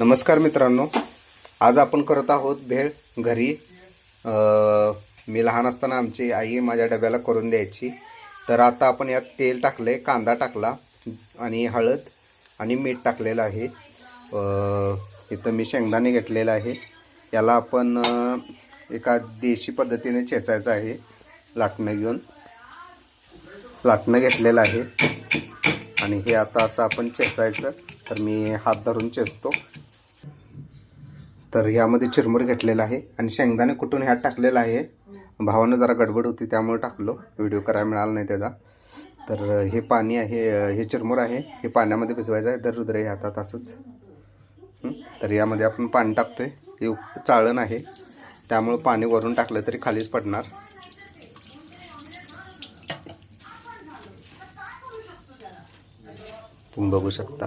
नमस्कार मित्रांनो. आज आपण करत आहोत भेळ घरी. मी लहान असताना आमची आई माझ्या डब्याला करून द्यायची. तर आता आपण यात तेल टाकले कांदा टाकला आणि हळद आणि मीठ टाकलेलं आहे. इथं मी शेंगदाणे घेतलेलं आहे. याला आपण एका देशी पद्धतीने चेचायचं आहे. लाटणं घेऊन. लाटणं घेतलेलं आहे. आणि हे आता असं आपण चेचायचं. तर मी हात धरून चेचतो. तर ह्यामध्ये चिरमुर घेतलेला आहे आणि शेंगदाणे कुठून ह्यात टाकलेला आहे? भावानं जरा गडबड होती त्यामुळे टाकलो. व्हिडिओ करायला मिळाला नाही त्याचा. तर हे पाणी आहे हे चिरमुर आहे. हे पाण्यामध्ये भिजवायचं आहे तर रुद्र हातात असंच तर यामध्ये आपण पाणी टाकतो आहे हे चाळण आहे. त्यामुळं पाणी वरून टाकलं तरी खालीच पडणार. तुम्ही बघू शकता.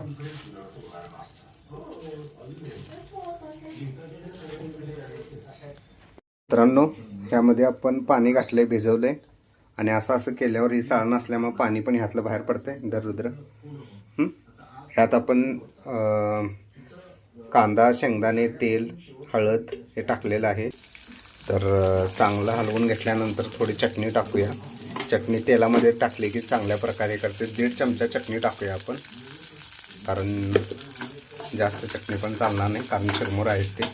मित्रांनो ह्यामध्ये आपण पाणी घातलंय भिजवलंय. आणि असं असं केल्यावर ही चाळ असल्यामुळे पाणी पण ह्यातलं बाहेर पडतंय दररुद्र ह्यात आपण कांदा शेंगदाणे तेल हळद हे टाकलेलं आहे. तर चांगलं हलवून घेतल्यानंतर थोडी चटणी टाकूया. चटणी तेलामध्ये टाकली की चांगल्या प्रकारे करते. दीड चमचा चटणी टाकूया आपण. कारण जास्त चटणी पण चालणार नाही कारण चिरमुर आहेत ते.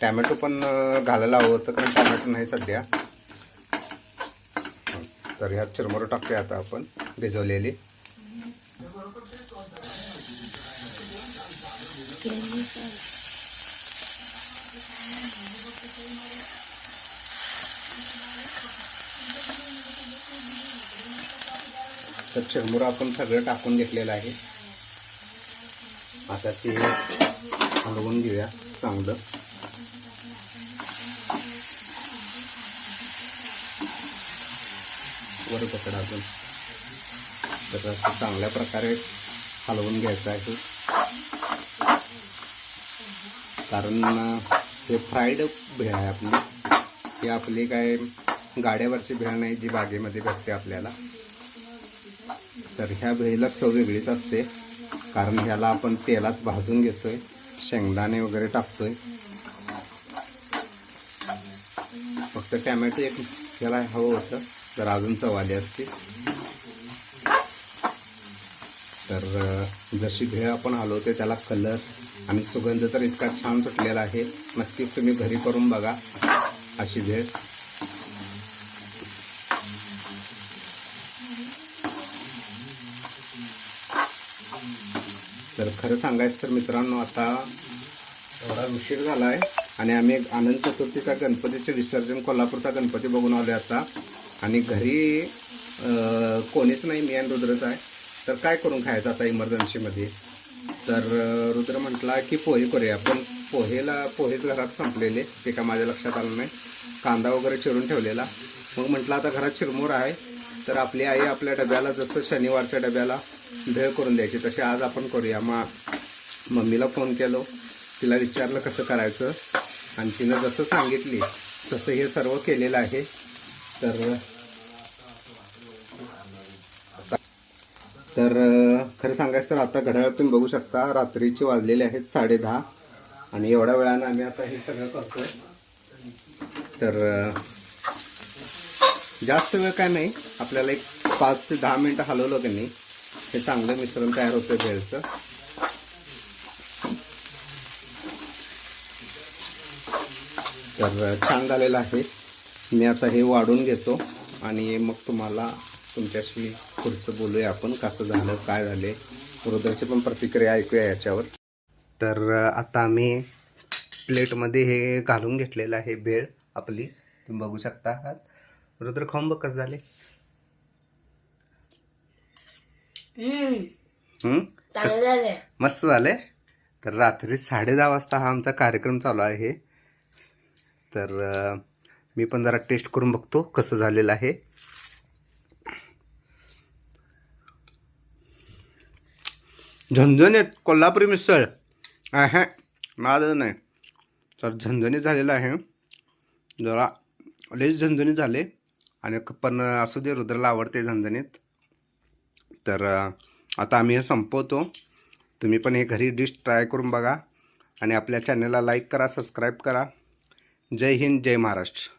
टॅमॅटो पण घालायला हवं होतं कारण टॅमॅटो नाही सध्या. तर ह्यात चिरमुरं टाकूया आता आपण भिजवलेली. तर चिरमुरा आपण सगळं टाकून घेतलेलं आहे. आता ते हलवून घेऊया चांगलं. वर पकडा अजून तर असं चांगल्या प्रकारे हलवून घ्यायचं आहे कारण हे फ्राईड भेळ आहे आपली. ही आपली काय गाड्यावरची भेळ नाही जी बागेमध्ये भेटते आपल्याला. तर ह्या भेळीला चव वेगळीच असते. कारण ह्याला आपण तेलात भाजून घेतोय. शेंगदाणे वगैरे टाकतोय. फक्त टॅमॅटो एक ह्याला हवं होतं. जर अजून चवाली असते तर जशी भेळ आपण हलवते त्याला कलर आणि सुगंध तर इतका छान सुटलेला आहे. नक्कीच तुम्ही घरी करून बघा अशी भेळ. तर खरं सांगायचं तर मित्रांनो आता एवढा उशीर झाला आहे आणि आम्ही एक आनंद चतुर्थीचा गणपतीचे विसर्जन कोल्हापूरचा गणपती बघून आलो आता. आणि घरी कोणीच नाही मी आणि रुद्रच आहे. तर काय करून खायचं आता इमर्जन्सीमध्ये? तर रुद्र म्हटला की पोहे करूया. पण पोहेला पोहेच घरात संपलेले. ते का माझ्या लक्षात आलं नाही. कांदा वगैरे चिरून ठेवलेला. मग म्हटलं आता घरात चिरमोर आहे. तर आपली आई आपल्या डब्याला जसं शनिवारच्या डब्याला भेळ करून द्यायची. तसे आज आपण करूया. मग मम्मीला फोन केलो. तिला विचारलं कसं करायचं. आणि तिनं जसं सांगितली तसं हे सर्व केलेलं आहे. तर तर खरं सांगायचं तर आता घड्याळ तुम्ही बघू शकता. रात्रीचे वाजलेले आहेत साडे दहा आणि एवढ्या वेळानं आम्ही आता हे सगळं करतो तर जास्त वेळ काय नाही. आपल्याला एक पाच ते दहा मिनटं हलवलं की नाही. हे चांगलं मिश्रण तयार होतं भेळचं. तर छान झालेलं आहे. मी आता हे वाढून घेतो आणि मग तुम्हाला तुमच्याशी पुढचं बोलूया आपण कसं झालं काय झाले रुद्राची पण प्रतिक्रिया ऐकूया याच्यावर. तर आता आम्ही प्लेटमध्ये हे घालून घेतलेलं आहे भेळ आपली. तुम्ही बघू शकता आहात. रुद्र खाऊन बघ कसं झाले? हम्म. मस्त झाले तर रात्री साडे दहा वाजता हा आमचा कार्यक्रम चालू आहे. तर मी पण जरा टेस्ट करून बघतो कसं झालेलं आहे. झणझणीत कोल्हापुरी मिसळ. आहे. नाद नाही. तर झणझणीत झालेलं आहे. जरा लईच झणझणीत झाले. आणि पण असू दे रुद्राला आवडते झणझणीत. तर आता आम्ही हे संपवतो. तुम्ही पण हे घरी डिश ट्राय करून बघा आणि आपल्या चॅनलला लाईक करा सबस्क्राईब करा. जय हिंद जय महाराष्ट्र.